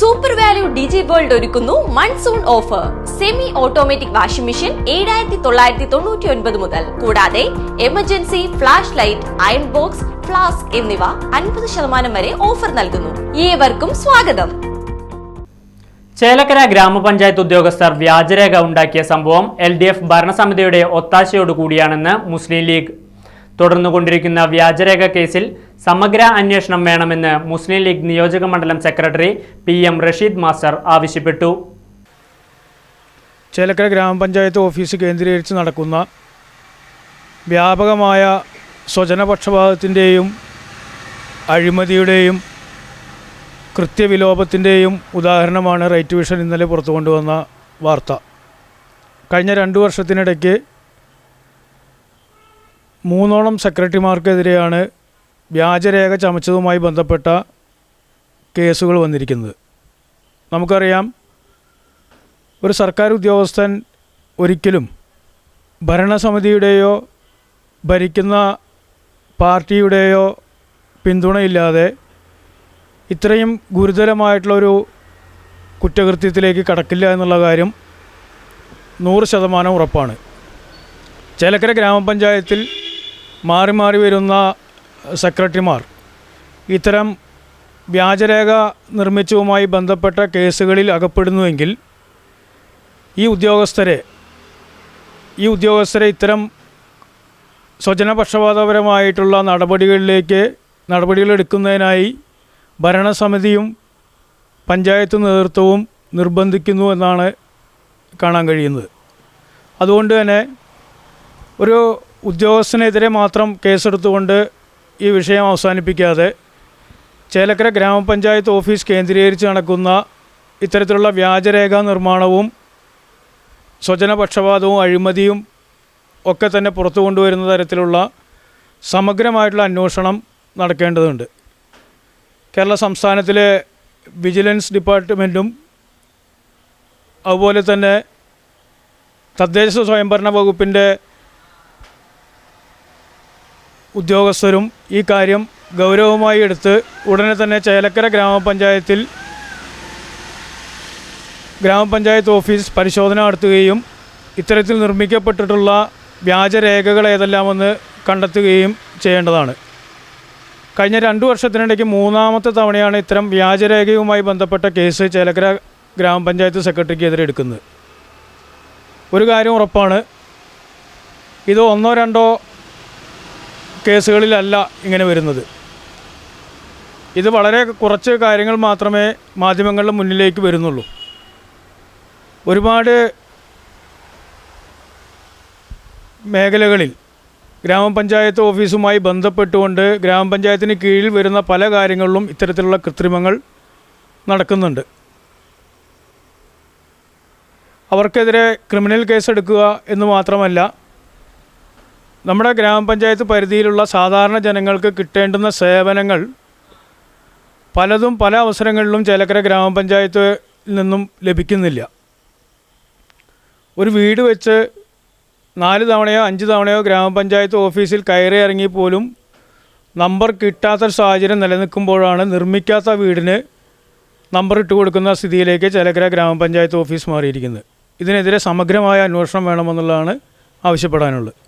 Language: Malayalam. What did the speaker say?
സൂപ്പർ വാല്യൂ ഡിജി വേൾഡ് ഒരുക്കുന്നു monsoon offer semi automatic washing machine ഏഴായിരത്തി തൊള്ളായിരത്തി തൊണ്ണൂറ്റി ഒൻപത് മുതൽ. കൂടാതെ emergency flash light iron box flask എന്നിവ അൻപത് ശതമാനം വരെ ഓഫർ നൽകുന്നു. ഏവർക്കും സ്വാഗതം. ചേലക്കര ഗ്രാമപഞ്ചായത്ത് ഉദ്യോഗസ്ഥർ വ്യാജരേഖ ഉണ്ടാക്കിയ സംഭവം എൽ ഡി എഫ് ഭരണസമിതിയുടെ ഒത്താശയോടുകൂടിയാണെന്ന് മുസ്ലിം ലീഗ് തുടർന്നുകൊണ്ടിരിക്കുന്ന വ്യാജരേഖ കേസിൽ സമഗ്ര അന്വേഷണം വേണമെന്ന് മുസ്ലിം ലീഗ് നിയോജക മണ്ഡലം secretary P M Rasheed master ആവശ്യപ്പെട്ടു. ചേലക്കര ഗ്രാമപഞ്ചായത്ത് ഓഫീസ് കേന്ദ്രീകരിച്ച് നടക്കുന്ന വ്യാപകമായ സ്വജനപക്ഷപാതത്തിന്റെയും അഴിമതിയുടെയും കൃത്യവിലോപത്തിന്റെയും ഉദാഹരണമാണ് റൈറ്റ് വിഷൻ ഇന്നലെ പുറത്തു കൊണ്ടുവന്ന വാർത്ത. കഴിഞ്ഞ രണ്ട് വർഷത്തിനിടയ്ക്ക് മൂന്നോളം സെക്രട്ടറിമാർക്കെതിരെയാണ് വ്യാജരേഖ ചമച്ചതുമായി ബന്ധപ്പെട്ട കേസുകൾ വന്നിരിക്കുന്നത്. നമുക്കറിയാം ഒരു സർക്കാർ ഉദ്യോഗസ്ഥൻ ഒരിക്കലും ഭരണസമിതിയുടെയോ ഭരിക്കുന്ന പാർട്ടിയുടെയോ പിന്തുണയില്ലാതെ ഇത്രയും ഗുരുതരമായിട്ടുള്ളൊരു കുറ്റകൃത്യത്തിലേക്ക് കടക്കില്ല എന്നുള്ള കാര്യം നൂറ് ശതമാനം ഉറപ്പാണ്. ചേലക്കര ഗ്രാമപഞ്ചായത്തിൽ മാറി മാറി വരുന്ന സെക്രട്ടറിമാർ. ഇത്തരം വ്യാജരേഖ നിർമ്മിച്ചതുമായി ബന്ധപ്പെട്ട കേസുകളിൽ അകപ്പെടുന്നുവെങ്കിൽ ഈ ഉദ്യോഗസ്ഥരെ ഈ ഉദ്യോഗസ്ഥരെ ഇത്തരം സ്വജനപക്ഷപാതപരമായിട്ടുള്ള നടപടികളിലേക്ക് നടപടികളെടുക്കുന്നതിനായി ഭരണസമിതിയും പഞ്ചായത്ത് നേതൃത്വവും നിർബന്ധിക്കുന്നു എന്നാണ് കാണാൻ കഴിയുന്നത്. അതുകൊണ്ട് തന്നെ ഒരു ഉദ്യോഗസ്ഥനെതിരെ മാത്രം കേസെടുത്തുകൊണ്ട് ഈ വിഷയം അവസാനിപ്പിക്കാതെ ചേലക്കര ഗ്രാമപഞ്ചായത്ത് ഓഫീസ് കേന്ദ്രീകരിച്ച് നടക്കുന്ന ഇത്തരത്തിലുള്ള വ്യാജരേഖ നിർമ്മാണവും സ്വജനപക്ഷപാതവും അഴിമതിയും ഒക്കെ തന്നെ പുറത്തു കൊണ്ടുവരുന്ന തരത്തിലുള്ള സമഗ്രമായിട്ടുള്ള അന്വേഷണം നടക്കേണ്ടതുണ്ട്. കേരള സംസ്ഥാനത്തിലെ വിജിലൻസ് ഡിപ്പാർട്ട്മെന്റും അതുപോലെ തന്നെ തദ്ദേശ സ്വയംഭരണ വകുപ്പിന്റെ ഉദ്യോഗസ്ഥരും ഈ കാര്യം ഗൗരവമായി എടുത്ത് ഉടനെ തന്നെ ചേലക്കര ഗ്രാമപഞ്ചായത്തിൽ ഗ്രാമപഞ്ചായത്ത് ഓഫീസ് പരിശോധന നടത്തുകയും ഇത്തരത്തിൽ നിർമ്മിക്കപ്പെട്ടിട്ടുള്ള വ്യാജരേഖകൾ ഏതെല്ലാമെന്ന് കണ്ടെത്തുകയും ചെയ്യേണ്ടതാണ്. കഴിഞ്ഞ രണ്ട് വർഷത്തിനിടയ്ക്ക് മൂന്നാമത്തെ തവണയാണ് ഇത്തരം വ്യാജരേഖയുമായി ബന്ധപ്പെട്ട കേസ് ചേലക്കര ഗ്രാമപഞ്ചായത്ത് സെക്രട്ടറിക്കെതിരെ എടുക്കുന്നത്. ഒരു കാര്യം ഉറപ്പാണ്. ഇത് ഒന്നോ രണ്ടോ കേസുകളിലല്ല ഇങ്ങനെ വരുന്നത്. ഇത് വളരെ കുറച്ച് കാര്യങ്ങൾ മാത്രമേ മാധ്യമങ്ങളുടെ മുന്നിലേക്ക് വരുന്നുള്ളൂ. ഒരുപാട് മേഖലകളിൽ ഗ്രാമപഞ്ചായത്ത് ഓഫീസുമായി ബന്ധപ്പെട്ടുകൊണ്ട് ഗ്രാമപഞ്ചായത്തിന് കീഴിൽ വരുന്ന പല കാര്യങ്ങളിലും ഇത്തരത്തിലുള്ള കൃത്രിമങ്ങൾ നടക്കുന്നുണ്ട്. അവർക്കെതിരെ ക്രിമിനൽ കേസെടുക്കുക എന്ന് മാത്രമല്ല നമ്മുടെ ഗ്രാമപഞ്ചായത്ത് പരിധിയിലുള്ള സാധാരണ ജനങ്ങൾക്ക് കിട്ടേണ്ടുന്ന സേവനങ്ങൾ പലതും പല അവസരങ്ങളിലും ചേലക്കര ഗ്രാമപഞ്ചായത്തിൽ നിന്നും ലഭിക്കുന്നില്ല. ഒരു വീട് വെച്ച് നാല് തവണയോ അഞ്ച് തവണയോ ഗ്രാമപഞ്ചായത്ത് ഓഫീസിൽ കയറി ഇറങ്ങി പോലും നമ്പർ കിട്ടാത്ത സാഹചര്യം നിലനിൽക്കുമ്പോഴാണ് നിർമ്മിക്കാത്ത വീടിന് നമ്പർ ഇട്ട് കൊടുക്കുന്ന സ്ഥിതിയിലേക്ക് ചേലക്കര ഗ്രാമപഞ്ചായത്ത് ഓഫീസ് മാറിയിരിക്കുന്നത്. ഇതിനെതിരെ സമഗ്രമായ അന്വേഷണം വേണമെന്നുള്ളതാണ് ആവശ്യപ്പെടാനുള്ളത്.